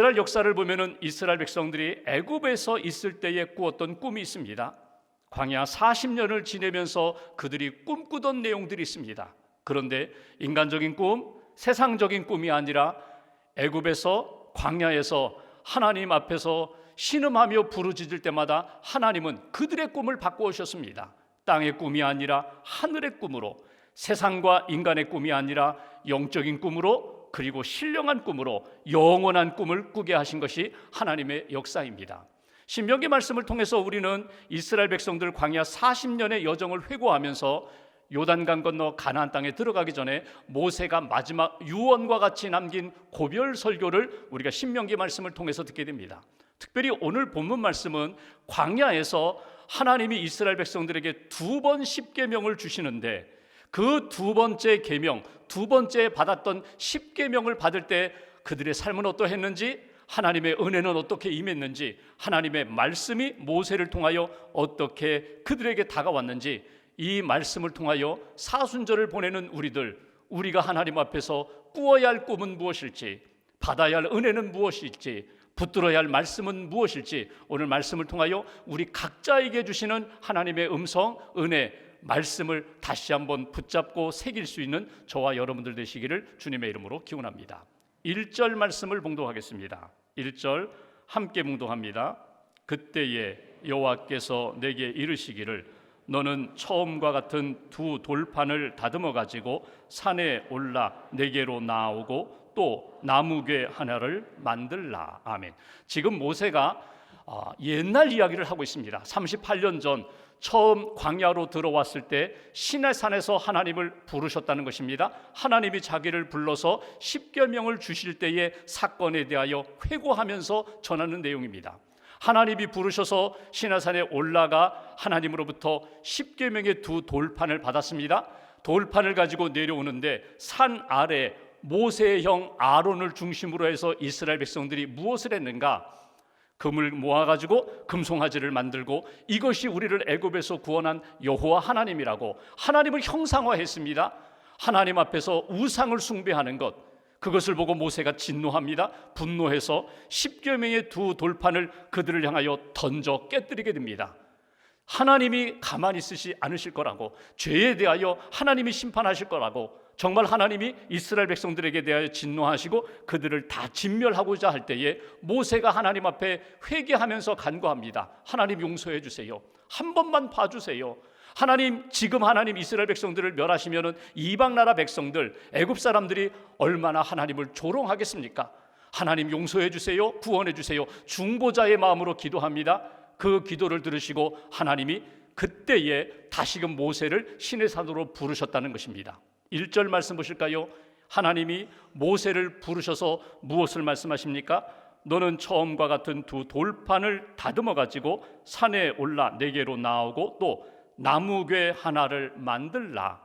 이스라엘 역사를 보면은 이스라엘 백성들이 애굽에서 있을 때에 꾸었던 꿈이 있습니다. 광야 40년을 지내면서 그들이 꿈꾸던 내용들이 있습니다. 그런데 인간적인 꿈, 세상적인 꿈이 아니라 애굽에서 광야에서 하나님 앞에서 신음하며 부르짖을 때마다 하나님은 그들의 꿈을 바꾸셨습니다. 땅의 꿈이 아니라 하늘의 꿈으로 세상과 인간의 꿈이 아니라 영적인 꿈으로 그리고 신령한 꿈으로 영원한 꿈을 꾸게 하신 것이 하나님의 역사입니다. 신명기 말씀을 통해서 우리는 이스라엘 백성들 광야 40년의 여정을 회고하면서 요단강 건너 가나안 땅에 들어가기 전에 모세가 마지막 유언과 같이 남긴 고별 설교를 우리가 신명기 말씀을 통해서 듣게 됩니다. 특별히 오늘 본문 말씀은 광야에서 하나님이 이스라엘 백성들에게 두 번 십계명을 주시는데 그 두 번째 계명, 두 번째 받았던 십계명을 받을 때 그들의 삶은 어떠했는지 하나님의 은혜는 어떻게 임했는지 하나님의 말씀이 모세를 통하여 어떻게 그들에게 다가왔는지 이 말씀을 통하여 사순절을 보내는 우리들 우리가 하나님 앞에서 꾸어야 할 꿈은 무엇일지 받아야 할 은혜는 무엇일지 붙들어야 할 말씀은 무엇일지 오늘 말씀을 통하여 우리 각자에게 주시는 하나님의 음성 은혜 말씀을 다시 한번 붙잡고 새길 수 있는 저와 여러분들 되시기를 주님의 이름으로 기원합니다. 1절 말씀을 봉독하겠습니다. 1절 함께 봉독합니다. 그때에 여호와께서 내게 이르시기를 너는 처음과 같은 두 돌판을 다듬어 가지고 산에 올라 내게로 나오고 또 나무괴 하나를 만들라. 아멘. 지금 모세가 아, 옛날 이야기를 하고 있습니다. 38년 전 처음 광야로 들어왔을 때 시내산에서 하나님을 부르셨다는 것입니다. 하나님이 자기를 불러서 십계명을 주실 때의 사건에 대하여 회고하면서 전하는 내용입니다. 하나님이 부르셔서 시내산에 올라가 하나님으로부터 십계명의 두 돌판을 받았습니다. 돌판을 가지고 내려오는데 산 아래 모세의 형 아론을 중심으로 해서 이스라엘 백성들이 무엇을 했는가? 금을 모아가지고 금송아지를 만들고 이것이 우리를 애굽에서 구원한 여호와 하나님이라고 하나님을 형상화했습니다. 하나님 앞에서 우상을 숭배하는 것 그것을 보고 모세가 진노합니다. 분노해서 십계명의 두 돌판을 그들을 향하여 던져 깨뜨리게 됩니다. 하나님이 가만히 있으시 않으실 거라고 죄에 대하여 하나님이 심판하실 거라고 정말 하나님이 이스라엘 백성들에게 대하여 진노하시고 그들을 다 진멸하고자 할 때에 모세가 하나님 앞에 회개하면서 간구합니다. 하나님 용서해 주세요. 한 번만 봐 주세요. 하나님 지금 하나님 이스라엘 백성들을 멸하시면은 이방 나라 백성들 애굽 사람들이 얼마나 하나님을 조롱하겠습니까? 하나님 용서해 주세요. 구원해 주세요. 중보자의 마음으로 기도합니다. 그 기도를 들으시고 하나님이 그때에 다시금 모세를 신의 산으로 부르셨다는 것입니다. 1절 말씀 보실까요? 하나님이 모세를 부르셔서 무엇을 말씀하십니까? 너는 처음과 같은 두 돌판을 다듬어 가지고 산에 올라 내게로 나오고 또 나무괴 하나를 만들라.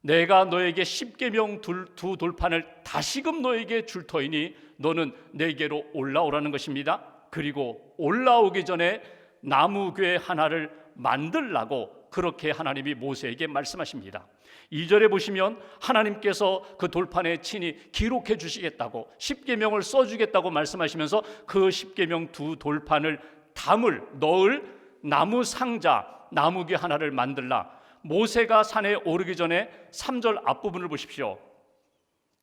내가 너에게 십계명 두 돌판을 다시금 너에게 줄 터이니 너는 내게로 올라오라는 것입니다. 그리고 올라오기 전에 나무괴 하나를 만들라고 그렇게 하나님이 모세에게 말씀하십니다. 2절에 보시면 하나님께서 그 돌판에 친히 기록해 주시겠다고 십계명을 써 주겠다고 말씀하시면서 그 십계명 두 돌판을 담을 넣을 나무 상자 나무귀 하나를 만들라. 모세가 산에 오르기 전에 3절 앞부분을 보십시오.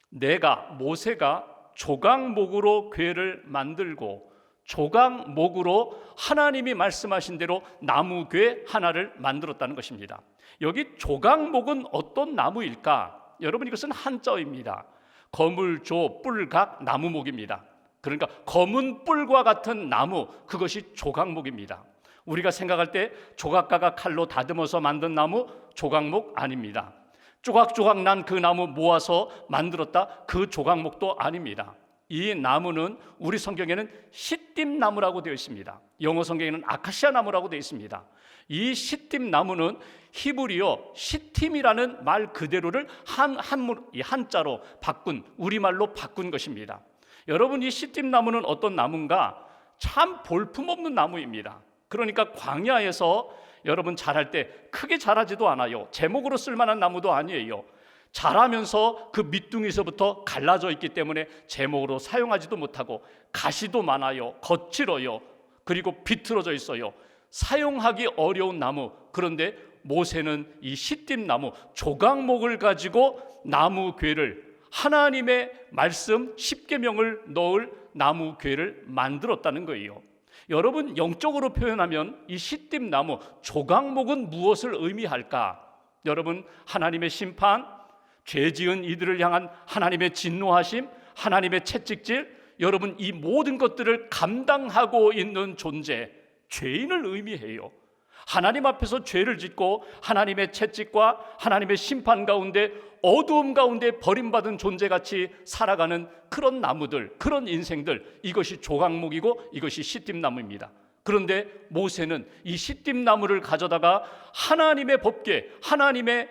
내가 모세가 조각목으로 괴를 만들고 조각목으로 하나님이 말씀하신 대로 나무괴 하나를 만들었다는 것입니다. 여기 조각목은 어떤 나무일까? 여러분 이것은 한자입니다. 거물조 뿔각 나무목입니다. 그러니까 검은 뿔과 같은 나무 그것이 조각목입니다. 우리가 생각할 때 조각가가 칼로 다듬어서 만든 나무 조각목 아닙니다. 조각조각 난 그 나무 모아서 만들었다 그 조각목도 아닙니다. 이 나무는 우리 성경에는 시띠 나무라고 되어 있습니다. 영어 성경에는 아카시아 나무라고 되어 있습니다. 이 시띠 나무는 히브리어 시팀이라는 말 그대로를 한 한물 한자로 바꾼 우리말로 바꾼 것입니다. 여러분 이 시띠 나무는 어떤 나무인가? 참 볼품없는 나무입니다. 그러니까 광야에서 여러분 자랄 때 크게 자라지도 않아요. 제목으로 쓸 만한 나무도 아니에요. 자라면서 그 밑둥이서부터 갈라져 있기 때문에 제목으로 사용하지도 못하고 가시도 많아요. 거칠어요. 그리고 비틀어져 있어요. 사용하기 어려운 나무. 그런데 모세는 이 시띠나무 조각목을 가지고 나무 궤를 하나님의 말씀 십계명을 넣을 나무 궤를 만들었다는 거예요. 여러분 영적으로 표현하면 이 시띠나무 조각목은 무엇을 의미할까? 여러분 하나님의 심판, 죄 지은 이들을 향한 하나님의 진노하심, 하나님의 채찍질, 여러분 이 모든 것들을 감당하고 있는 존재, 죄인을 의미해요. 하나님 앞에서 죄를 짓고 하나님의 채찍과 하나님의 심판 가운데 어두움 가운데 버림받은 존재같이 살아가는 그런 나무들, 그런 인생들, 이것이 조각목이고 이것이 시띠나무입니다. 그런데 모세는 이 시띠나무를 가져다가 하나님의 법계, 하나님의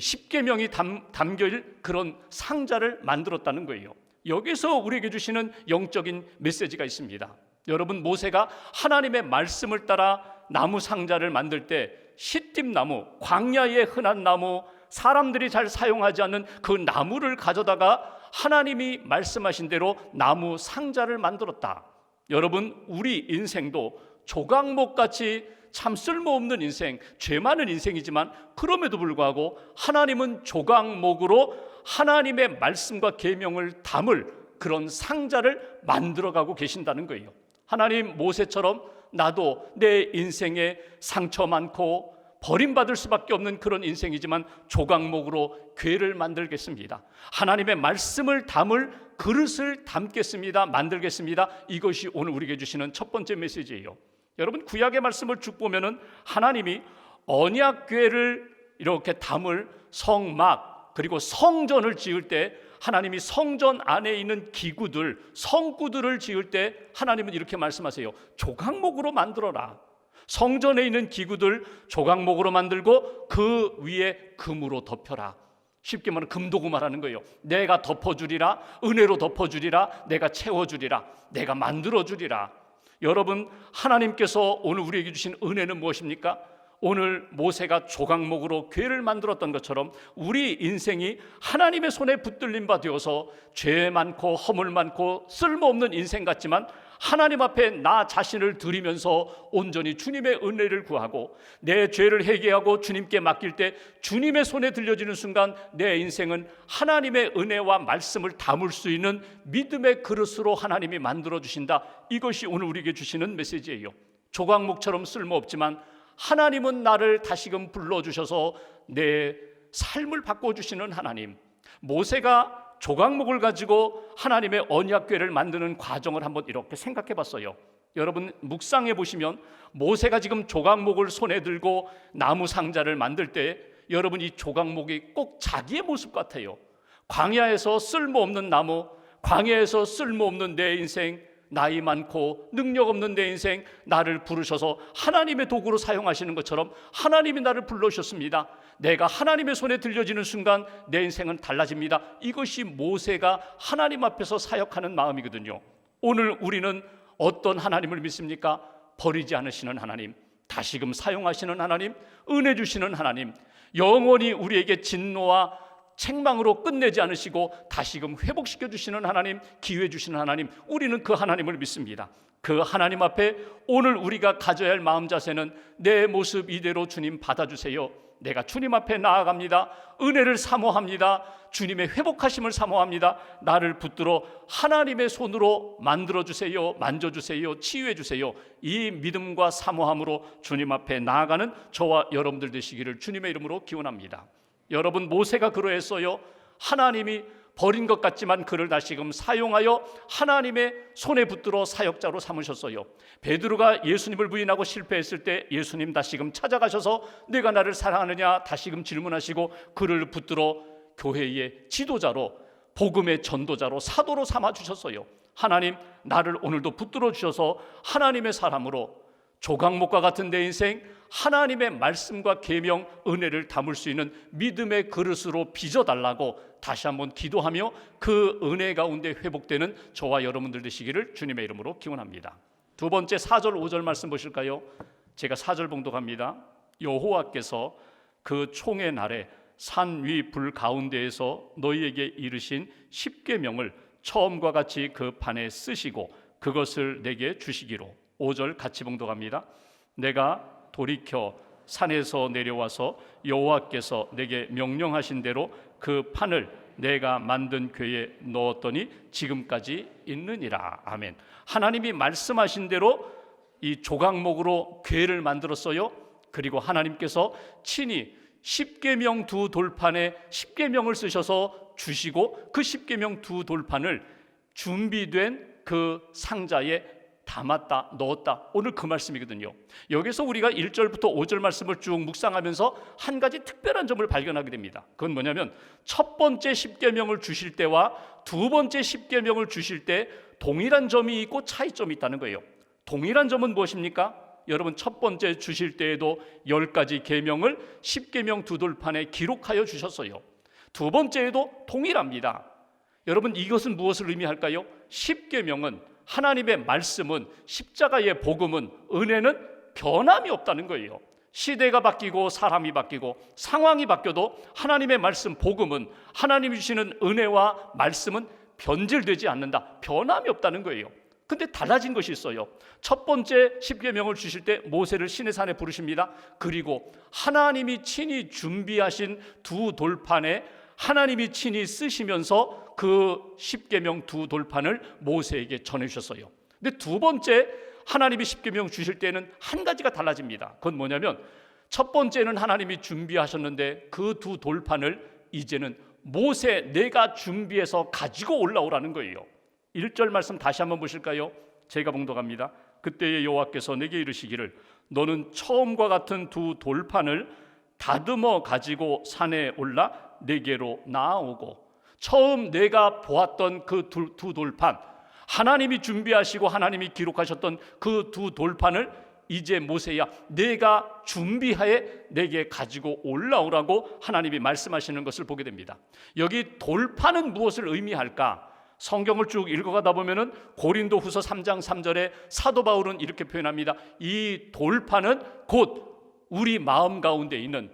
십계명이 담겨 있는 그런 상자를 만들었다는 거예요. 여기서 우리에게 주시는 영적인 메시지가 있습니다. 여러분 모세가 하나님의 말씀을 따라 나무 상자를 만들 때 시띠나무, 광야의 흔한 나무, 사람들이 잘 사용하지 않는 그 나무를 가져다가 하나님이 말씀하신 대로 나무 상자를 만들었다. 여러분 우리 인생도 조각목 같이 참 쓸모없는 인생, 죄 많은 인생이지만 그럼에도 불구하고 하나님은 조각목으로 하나님의 말씀과 계명을 담을 그런 상자를 만들어가고 계신다는 거예요. 하나님 모세처럼 나도 내 인생에 상처 많고 버림받을 수밖에 없는 그런 인생이지만 조각목으로 괴를 만들겠습니다. 하나님의 말씀을 담을 그릇을 담겠습니다. 만들겠습니다. 이것이 오늘 우리에게 주시는 첫 번째 메시지예요. 여러분 구약의 말씀을 쭉 보면은 하나님이 언약궤를 이렇게 담을 성막 그리고 성전을 지을 때 하나님이 성전 안에 있는 기구들 성구들을 지을 때 하나님은 이렇게 말씀하세요. 조각목으로 만들어라. 성전에 있는 기구들 조각목으로 만들고 그 위에 금으로 덮여라. 쉽게 말하면 금도구 말하는 거예요. 내가 덮어주리라, 은혜로 덮어주리라, 내가 채워주리라, 내가 만들어주리라. 여러분, 하나님께서 오늘 우리에게 주신 은혜는 무엇입니까? 오늘 모세가 조각목으로 괴를 만들었던 것처럼 우리 인생이 하나님의 손에 붙들림 바 되어서 죄 많고 허물 많고 쓸모없는 인생 같지만 하나님 앞에 나 자신을 드리면서 온전히 주님의 은혜를 구하고 내 죄를 회개하고 주님께 맡길 때 주님의 손에 들려지는 순간 내 인생은 하나님의 은혜와 말씀을 담을 수 있는 믿음의 그릇으로 하나님이 만들어 주신다. 이것이 오늘 우리에게 주시는 메시지예요. 조각목처럼 쓸모없지만 하나님은 나를 다시금 불러 주셔서 내 삶을 바꿔 주시는 하나님. 모세가 조각목을 가지고 하나님의 언약궤를 만드는 과정을 한번 이렇게 생각해 봤어요. 여러분 묵상해 보시면 모세가 지금 조각목을 손에 들고 나무 상자를 만들 때 여러분 이 조각목이 꼭 자기의 모습 같아요. 광야에서 쓸모없는 나무, 광야에서 쓸모없는 내 인생, 나이 많고 능력 없는 내 인생 나를 부르셔서 하나님의 도구로 사용하시는 것처럼 하나님이 나를 불러주셨습니다. 내가 하나님의 손에 들려지는 순간 내 인생은 달라집니다. 이것이 모세가 하나님 앞에서 사역하는 마음이거든요. 오늘 우리는 어떤 하나님을 믿습니까? 버리지 않으시는 하나님, 다시금 사용하시는 하나님, 은혜 주시는 하나님, 영원히 우리에게 진노와 책망으로 끝내지 않으시고 다시금 회복시켜 주시는 하나님, 기회 주시는 하나님, 우리는 그 하나님을 믿습니다. 그 하나님 앞에 오늘 우리가 가져야 할 마음 자세는 내 모습 이대로 주님 받아주세요. 내가 주님 앞에 나아갑니다. 은혜를 사모합니다. 주님의 회복하심을 사모합니다. 나를 붙들어 하나님의 손으로 만들어 주세요. 만져 주세요. 치유해 주세요. 이 믿음과 사모함으로 주님 앞에 나아가는 저와 여러분들 되시기를 주님의 이름으로 기원합니다. 여러분 모세가 그러했어요. 하나님이 버린 것 같지만 그를 다시금 사용하여 하나님의 손에 붙들어 사역자로 삼으셨어요. 베드로가 예수님을 부인하고 실패했을 때 예수님 다시금 찾아가셔서 내가 나를 사랑하느냐 다시금 질문하시고 그를 붙들어 교회의 지도자로 복음의 전도자로 사도로 삼아 주셨어요. 하나님 나를 오늘도 붙들어 주셔서 하나님의 사람으로 조각목과 같은 내 인생 하나님의 말씀과 계명 은혜를 담을 수 있는 믿음의 그릇으로 빚어 달라고 다시 한번 기도하며 그 은혜 가운데 회복되는 저와 여러분들 되시기를 주님의 이름으로 기원합니다. 두 번째 4절 5절 말씀 보실까요? 제가 4절 봉독합니다. 여호와께서 그 총의 날에 산 위 불 가운데에서 너희에게 이르신 십계명을 처음과 같이 그 판에 쓰시고 그것을 내게 주시기로 5절 같이 봉독합니다. 내가 돌이켜 산에서 내려와서 여호와께서 내게 명령하신 대로 그 판을 내가 만든 궤에 넣었더니 지금까지 있느니라. 아멘. 하나님이 말씀하신 대로 이 조각목으로 궤를 만들었어요. 그리고 하나님께서 친히 십계명 두 돌판에 십계명을 쓰셔서 주시고 그 십계명 두 돌판을 준비된 그 상자에 담았다 넣었다 오늘 그 말씀이거든요. 여기서 우리가 1절부터 5절 말씀을 쭉 묵상하면서 한 가지 특별한 점을 발견하게 됩니다. 그건 뭐냐면 첫 번째 십계명을 주실 때와 두 번째 십계명을 주실 때 동일한 점이 있고 차이점이 있다는 거예요. 동일한 점은 무엇입니까? 여러분 첫 번째 주실 때에도 열 가지 계명을 십계명 두 돌판에 기록하여 주셨어요. 두 번째에도 동일합니다. 여러분 이것은 무엇을 의미할까요? 십계명은 하나님의 말씀은 십자가의 복음은 은혜는 변함이 없다는 거예요. 시대가 바뀌고 사람이 바뀌고 상황이 바뀌어도 하나님의 말씀 복음은 하나님이 주시는 은혜와 말씀은 변질되지 않는다. 변함이 없다는 거예요. 근데 달라진 것이 있어요. 첫 번째 십계명을 주실 때 모세를 신의 산에 부르십니다. 그리고 하나님이 친히 준비하신 두 돌판에 하나님이 친히 쓰시면서 그 십계명 두 돌판을 모세에게 전해 주셨어요. 근데 두 번째 하나님이 십계명 주실 때는 한 가지가 달라집니다. 그건 뭐냐면 첫 번째는 하나님이 준비하셨는데 그 두 돌판을 이제는 모세 내가 준비해서 가지고 올라오라는 거예요. 1절 말씀 다시 한번 보실까요? 제가 봉독합니다. 그때의 여호와께서 내게 이르시기를 너는 처음과 같은 두 돌판을 다듬어 가지고 산에 올라 내게로 나아오고 처음 내가 보았던 그 두 돌판 하나님이 준비하시고 하나님이 기록하셨던 그 두 돌판을 이제 모세야 내가 준비하에 내게 가지고 올라오라고 하나님이 말씀하시는 것을 보게 됩니다. 여기 돌판은 무엇을 의미할까? 성경을 쭉 읽어가다 보면은 고린도 후서 3장 3절에 사도 바울은 이렇게 표현합니다. 이 돌판은 곧 우리 마음 가운데 있는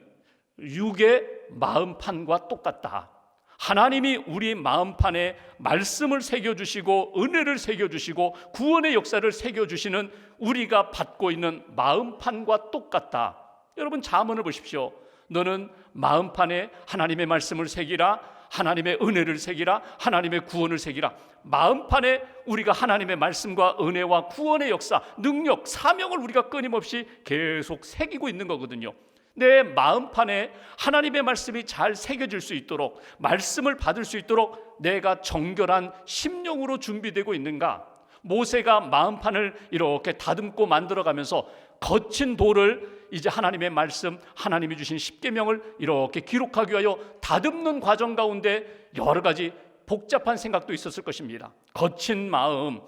육의 마음판과 똑같다. 하나님이 우리 마음판에 말씀을 새겨주시고 은혜를 새겨주시고 구원의 역사를 새겨주시는 우리가 받고 있는 마음판과 똑같다. 여러분 자문을 보십시오. 너는 마음판에 하나님의 말씀을 새기라 하나님의 은혜를 새기라 하나님의 구원을 새기라 마음판에 우리가 하나님의 말씀과 은혜와 구원의 역사 능력 사명을 우리가 끊임없이 계속 새기고 있는 거거든요 내 마음판에 하나님의 말씀이 잘 새겨질 수 있도록 말씀을 받을 수 있도록 내가 정결한 심령으로 준비되고 있는가 모세가 마음판을 이렇게 다듬고 만들어가면서 거친 돌을 이제 하나님의 말씀, 하나님이 주신 십계명을 이렇게 기록하기 위하여 다듬는 과정 가운데 여러 가지 복잡한 생각도 있었을 것입니다. 거친 마음,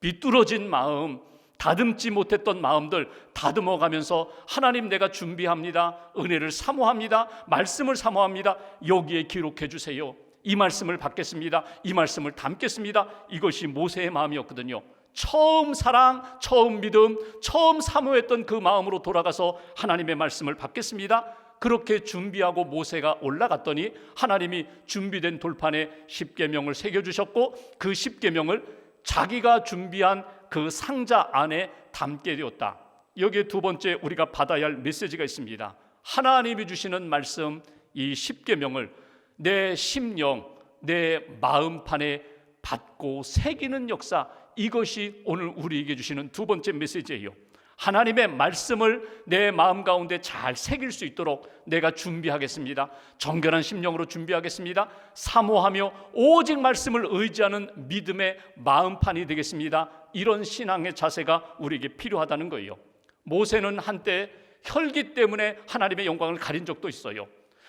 비뚤어진 마음, 다듬지 못했던 마음들 다듬어 가면서 하나님 내가 준비합니다. 은혜를 사모합니다. 말씀을 사모합니다. 여기에 기록해 주세요. 이 말씀을 받겠습니다. 이 말씀을 담겠습니다. 이것이 모세의 마음이었거든요. 처음 사랑, 처음 믿음, 처음 사모했던 그 마음으로 돌아가서 하나님의 말씀을 받겠습니다. 그렇게 준비하고 모세가 올라갔더니 하나님이 준비된 돌판에 십계명을 새겨 주셨고 그 십계명을 자기가 준비한 그 상자 안에 담게 되었다. 여기에 두 번째 우리가 받아야 할 메시지가 있습니다. 하나님이 주시는 말씀 이 십계명을 내 심령, 내 마음판에 받고 새기는 역사 이것이 오늘 우리에게 주시는 두 번째 메시지예요. 하나님의 말씀을 내 마음 가운데 잘 새길 수 있도록 내가 준비하겠습니다. 정결한 심령으로 준비하겠습니다. 사모하며 오직 말씀을 의지하는 믿음의 마음판이 되겠습니다. 이런 신앙의 자세가 우리에게 필요하다는 거예요. 모세는 한때 혈기 때문에 하나님의 영광을 가린 적도 있어요.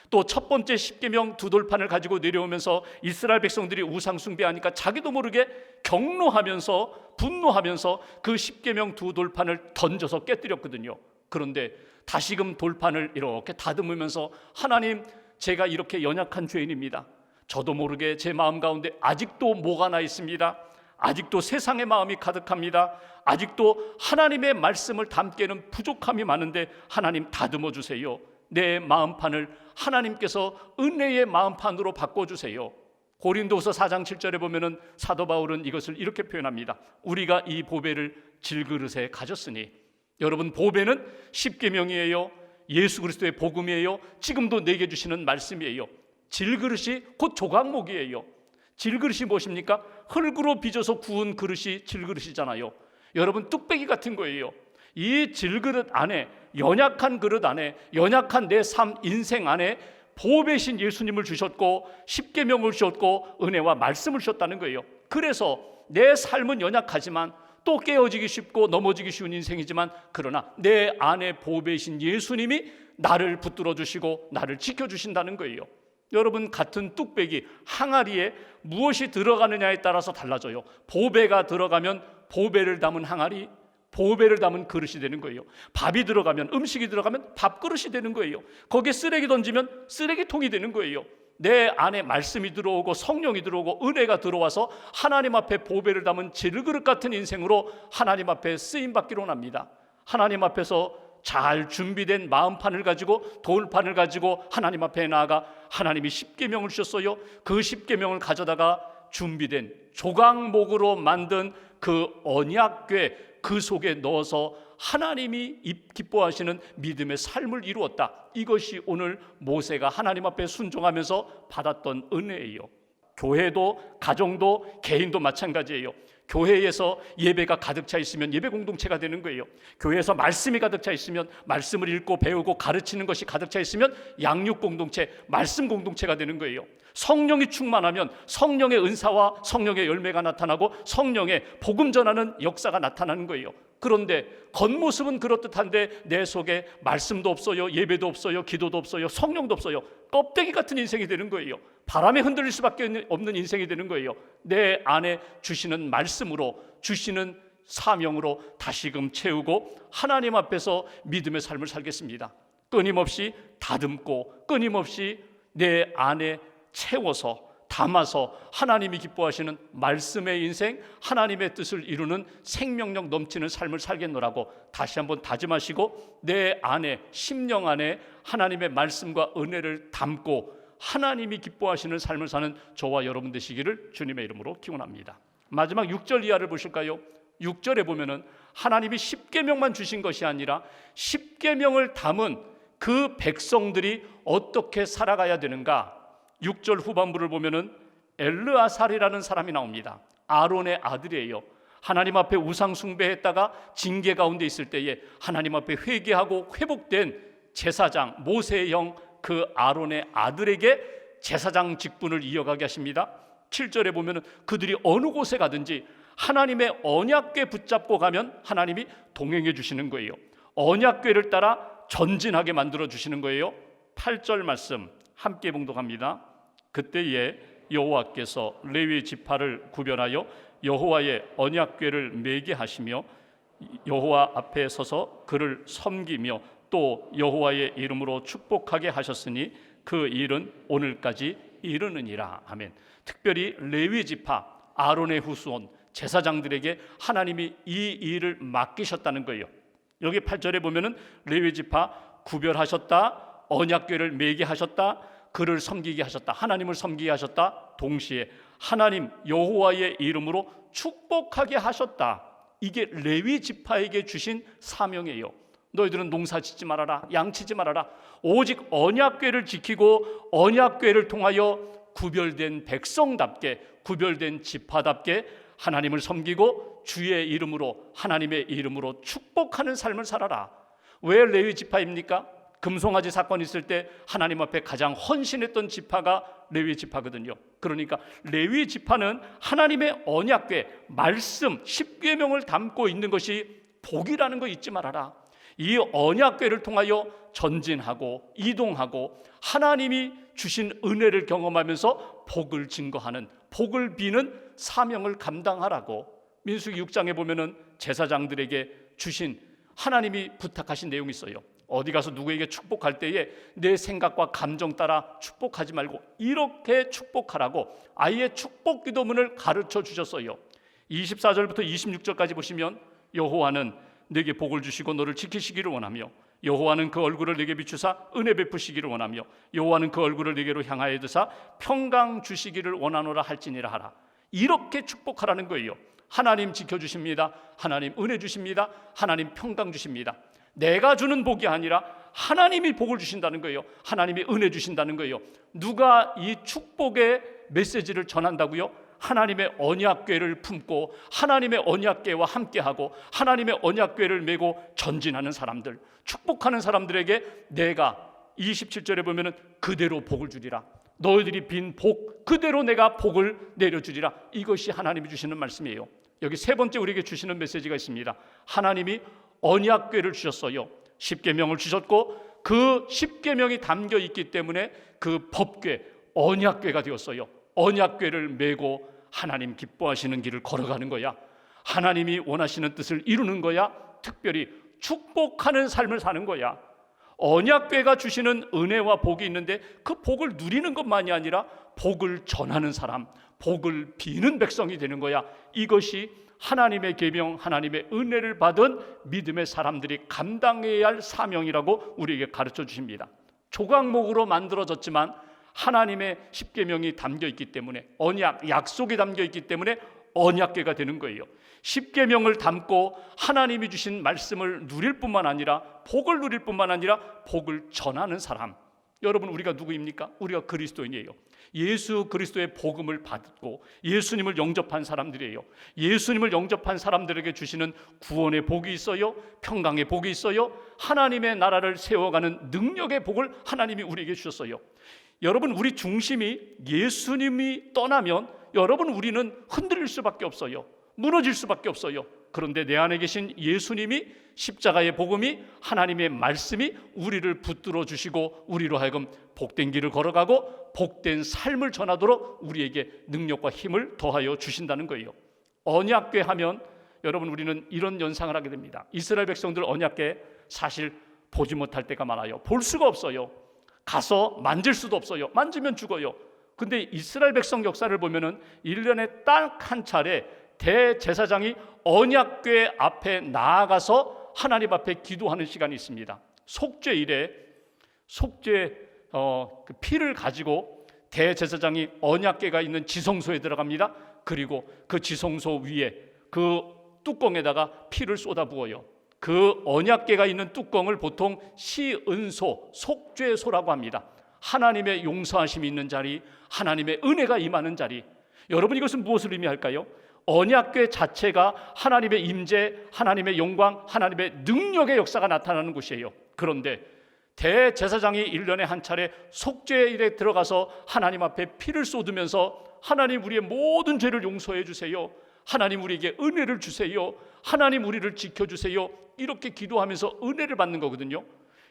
또 첫 번째 십계명 두 돌판을 가지고 내려오면서 이스라엘 백성들이 우상 숭배하니까 자기도 모르게 경노하면서 분노하면서 그 십계명 두 돌판을 던져서 깨뜨렸거든요. 그런데 다시금 돌판을 이렇게 다듬으면서 하나님 제가 이렇게 연약한 죄인입니다. 저도 모르게 제 마음 가운데 아직도 뭐가 나 있습니다. 아직도 세상의 마음이 가득합니다. 아직도 하나님의 말씀을 담게는 부족함이 많은데 하나님 다듬어 주세요. 내 마음판을 하나님께서 은혜의 마음판으로 바꿔주세요. 고린도서 4장 7절에 보면은 사도 바울은 이것을 이렇게 표현합니다. 우리가 이 보배를 질그릇에 가졌으니 여러분 보배는 십계명이에요. 예수 그리스도의 복음이에요. 지금도 내게 주시는 말씀이에요. 질그릇이 곧 조각목이에요. 질그릇이 무엇입니까? 흙으로 빚어서 구운 그릇이 질그릇이잖아요. 여러분 뚝배기 같은 거예요. 이 질그릇 안에 연약한 그릇 안에 연약한 내 삶 인생 안에 보배신 예수님을 주셨고 십계명을 주셨고 은혜와 말씀을 주셨다는 거예요. 그래서 내 삶은 연약하지만 또 깨어지기 쉽고 넘어지기 쉬운 인생이지만 그러나 내 안에 보배신 예수님이 나를 붙들어 주시고 나를 지켜 주신다는 거예요. 여러분 같은 뚝배기 항아리에 무엇이 들어가느냐에 따라서 달라져요. 보배가 들어가면 보배를 담은 항아리, 보배를 담은 그릇이 되는 거예요. 밥이 들어가면 음식이 들어가면 밥그릇이 되는 거예요. 거기에 쓰레기 던지면 쓰레기통이 되는 거예요. 내 안에 말씀이 들어오고 성령이 들어오고 은혜가 들어와서 하나님 앞에 보배를 담은 질그릇 같은 인생으로 하나님 앞에 쓰임 받기로 합니다. 하나님 앞에서 잘 준비된 마음판을 가지고 돌판을 가지고 하나님 앞에 나아가 하나님이 십계명을 주셨어요. 그 십계명을 가져다가 준비된 조각목으로 만든 그 언약궤 그 속에 넣어서 하나님이 기뻐하시는 믿음의 삶을 이루었다. 이것이 오늘 모세가 하나님 앞에 순종하면서 받았던 은혜예요. 교회도 가정도 개인도 마찬가지예요. 교회에서 예배가 가득 차 있으면 예배 공동체가 되는 거예요. 교회에서 말씀이 가득 차 있으면 말씀을 읽고 배우고 가르치는 것이 가득 차 있으면 양육 공동체, 말씀 공동체가 되는 거예요. 성령이 충만하면 성령의 은사와 성령의 열매가 나타나고 성령의 복음 전하는 역사가 나타나는 거예요. 그런데 겉모습은 그렇듯한데 내 속에 말씀도 없어요. 예배도 없어요. 기도도 없어요. 성령도 없어요. 껍데기 같은 인생이 되는 거예요. 바람에 흔들릴 수밖에 없는 인생이 되는 거예요. 내 안에 주시는 말씀으로 주시는 사명으로 다시금 채우고 하나님 앞에서 믿음의 삶을 살겠습니다. 끊임없이 다듬고 끊임없이 내 안에 채워서 담아서 하나님이 기뻐하시는 말씀의 인생, 하나님의 뜻을 이루는 생명력 넘치는 삶을 살겠노라고 다시 한번 다짐하시고 내 안에 심령 안에 하나님의 말씀과 은혜를 담고 하나님이 기뻐하시는 삶을 사는 저와 여러분 되시기를 주님의 이름으로 기원합니다. 마지막 6절 이하를 보실까요? 6절에 보면은 하나님이 십계명만 주신 것이 아니라 십계명을 담은 그 백성들이 어떻게 살아가야 되는가? 6절 후반부를 보면은 엘르아살이라는 사람이 나옵니다. 아론의 아들이에요. 하나님 앞에 우상 숭배했다가 징계 가운데 있을 때에 하나님 앞에 회개하고 회복된 제사장 모세의 형 그 아론의 아들에게 제사장 직분을 이어가게 하십니다. 7절에 보면은 그들이 어느 곳에 가든지 하나님의 언약궤 붙잡고 가면 하나님이 동행해 주시는 거예요. 언약궤를 따라 전진하게 만들어 주시는 거예요. 8절 말씀 함께 봉독합니다. 그때에 여호와께서 레위 지파를 구별하여 여호와의 언약궤를 매게 하시며 여호와 앞에 서서 그를 섬기며 또 여호와의 이름으로 축복하게 하셨으니 그 일은 오늘까지 이르느니라 아멘. 특별히 레위 지파 아론의 후손 제사장들에게 하나님이 이 일을 맡기셨다는 거예요. 여기 8절에 보면은 레위 지파 구별하셨다. 언약궤를 매게 하셨다. 그를 섬기게 하셨다. 하나님을 섬기게 하셨다. 동시에 하나님 여호와의 이름으로 축복하게 하셨다. 이게 레위 지파에게 주신 사명이에요. 너희들은 농사 짓지 말아라. 양 치지 말아라. 오직 언약궤를 지키고 언약궤를 통하여 구별된 백성답게 구별된 지파답게 하나님을 섬기고 주의 이름으로 하나님의 이름으로 축복하는 삶을 살아라. 왜 레위 지파입니까? 금송아지 사건 있을 때 하나님 앞에 가장 헌신했던 지파가 레위 지파거든요. 그러니까 레위 지파는 하나님의 언약궤 말씀 십계명을 담고 있는 것이 복이라는 거 잊지 말아라. 이 언약궤를 통하여 전진하고 이동하고 하나님이 주신 은혜를 경험하면서 복을 증거하는 복을 비는 사명을 감당하라고 민수기 6장에 보면은 제사장들에게 주신 하나님이 부탁하신 내용이 있어요. 어디 가서 누구에게 축복할 때에 내 생각과 감정 따라 축복하지 말고 이렇게 축복하라고 아예 축복 기도문을 가르쳐 주셨어요. 24절부터 26절까지 보시면 여호와는 내게 복을 주시고 너를 지키시기를 원하며 여호와는 그 얼굴을 내게 비추사 은혜 베푸시기를 원하며 여호와는 그 얼굴을 내게로 향하여 드사 평강 주시기를 원하노라 할지니라 하라. 이렇게 축복하라는 거예요. 하나님 지켜 주십니다. 하나님 은혜 주십니다. 하나님 평강 주십니다. 내가 주는 복이 아니라 하나님이 복을 주신다는 거예요. 하나님이 은혜 주신다는 거예요. 누가 이 축복의 메시지를 전한다고요? 하나님의 언약궤를 품고 하나님의 언약궤와 함께하고 하나님의 언약궤를 메고 전진하는 사람들, 축복하는 사람들에게 내가 27절에 보면은 그대로 복을 주리라. 너희들이 빈 복 그대로 내가 복을 내려주리라. 이것이 하나님이 주시는 말씀이에요. 여기 세 번째 우리에게 주시는 메시지가 있습니다. 하나님이 언약궤를 주셨어요. 십계명을 주셨고 그 십계명이 담겨 있기 때문에 그 법궤 언약궤가 되었어요. 언약궤를 메고 하나님 기뻐하시는 길을 걸어가는 거야. 하나님이 원하시는 뜻을 이루는 거야. 특별히 축복하는 삶을 사는 거야. 언약궤가 주시는 은혜와 복이 있는데 그 복을 누리는 것만이 아니라 복을 전하는 사람, 복을 비는 백성이 되는 거야. 이것이 하나님의 계명, 하나님의 은혜를 받은 믿음의 사람들이 감당해야 할 사명이라고 우리에게 가르쳐 주십니다. 조각목으로 만들어졌지만 하나님의 십계명이 담겨 있기 때문에 언약, 약속이 담겨 있기 때문에 언약궤가 되는 거예요. 십계명을 담고 하나님이 주신 말씀을 누릴 뿐만 아니라 복을 누릴 뿐만 아니라 복을 전하는 사람. 여러분 우리가 누구입니까? 우리가 그리스도인이에요. 예수 그리스도의 복음을 받고 예수님을 영접한 사람들이에요. 예수님을 영접한 사람들에게 주시는 구원의 복이 있어요. 평강의 복이 있어요. 하나님의 나라를 세워가는 능력의 복을 하나님이 우리에게 주셨어요. 여러분 우리 중심이 예수님이 떠나면 여러분 우리는 흔들릴 수밖에 없어요. 무너질 수밖에 없어요. 그런데 내 안에 계신 예수님이 십자가의 복음이 하나님의 말씀이 우리를 붙들어 주시고 우리로 하여금 복된 길을 걸어가고 복된 삶을 전하도록 우리에게 능력과 힘을 더하여 주신다는 거예요. 언약궤 하면 여러분 우리는 이런 연상을 하게 됩니다. 이스라엘 백성들 언약궤 사실 보지 못할 때가 많아요. 볼 수가 없어요. 가서 만질 수도 없어요. 만지면 죽어요. 근데 이스라엘 백성 역사를 보면은 1년에 딱 한 차례 대제사장이 언약궤 앞에 나아가서 하나님 앞에 기도하는 시간이 있습니다. 속죄일에 속죄 어, 그 피를 가지고 대제사장이 언약궤가 있는 지성소에 들어갑니다. 그리고 그 지성소 위에 그 뚜껑에다가 피를 쏟아부어요. 그 언약궤가 있는 뚜껑을 보통 시은소, 속죄소라고 합니다. 하나님의 용서하심이 있는 자리, 하나님의 은혜가 임하는 자리. 여러분 이것은 무엇을 의미할까요? 언약궤 자체가 하나님의 임재, 하나님의 영광, 하나님의 능력의 역사가 나타나는 곳이에요. 그런데 대제사장이 1년에 한 차례 속죄일에 들어가서 하나님 앞에 피를 쏟으면서 하나님 우리의 모든 죄를 용서해 주세요. 하나님 우리에게 은혜를 주세요. 하나님 우리를 지켜 주세요. 이렇게 기도하면서 은혜를 받는 거거든요.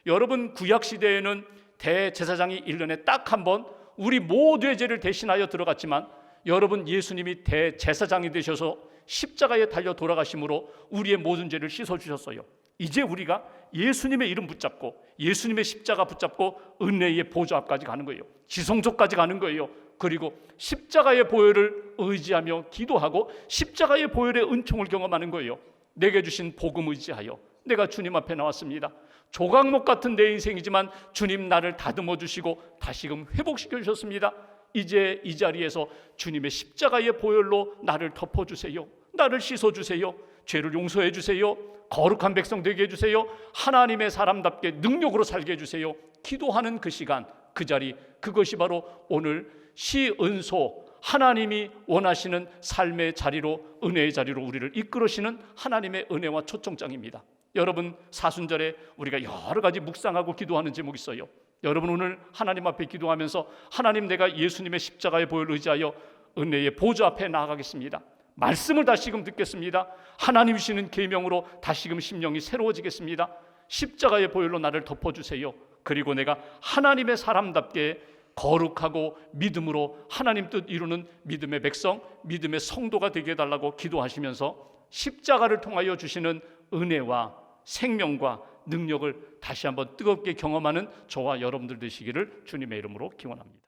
여러분 구약 시대에는 대제사장이 1년에 딱 한 번 우리 모두의 죄를 대신하여 들어갔지만 여러분 예수님이 대제사장이 되셔서 십자가에 달려 돌아가심으로 우리의 모든 죄를 씻어 주셨어요. 이제 우리가 예수님의 이름 붙잡고 예수님의 십자가 붙잡고 은혜의 보좌 앞까지 가는 거예요. 지성소까지 가는 거예요. 그리고 십자가의 보혈을 의지하며 기도하고 십자가의 보혈의 은총을 경험하는 거예요. 내게 주신 복음 의지하여 내가 주님 앞에 나왔습니다. 조각목 같은 내 인생이지만 주님 나를 다듬어 주시고 다시금 회복시켜 주셨습니다. 이제 이 자리에서 주님의 십자가의 보혈로 나를 덮어 주세요. 나를 씻어 주세요. 죄를 용서해 주세요. 거룩한 백성 되게 해 주세요. 하나님의 사람답게 능력으로 살게 해 주세요. 기도하는 그 시간, 그 자리, 그것이 바로 오늘 시은소 하나님이 원하시는 삶의 자리로 은혜의 자리로 우리를 이끌으시는 하나님의 은혜와 초청장입니다. 여러분 사순절에 우리가 여러 가지 묵상하고 기도하는 제목이 있어요. 여러분 오늘 하나님 앞에 기도하면서 하나님 내가 예수님의 십자가의 보혈을 의지하여 은혜의 보좌 앞에 나아가겠습니다. 말씀을 다시금 듣겠습니다. 하나님 주시는 계명으로 다시금 심령이 새로워지겠습니다. 십자가의 보혈로 나를 덮어 주세요. 그리고 내가 하나님의 사람답게 거룩하고 믿음으로 하나님 뜻 이루는 믿음의 백성, 믿음의 성도가 되게 해달라고 기도하시면서 십자가를 통하여 주시는 은혜와 생명과 능력을 다시 한번 뜨겁게 경험하는 저와 여러분들 되시기를 주님의 이름으로 기원합니다.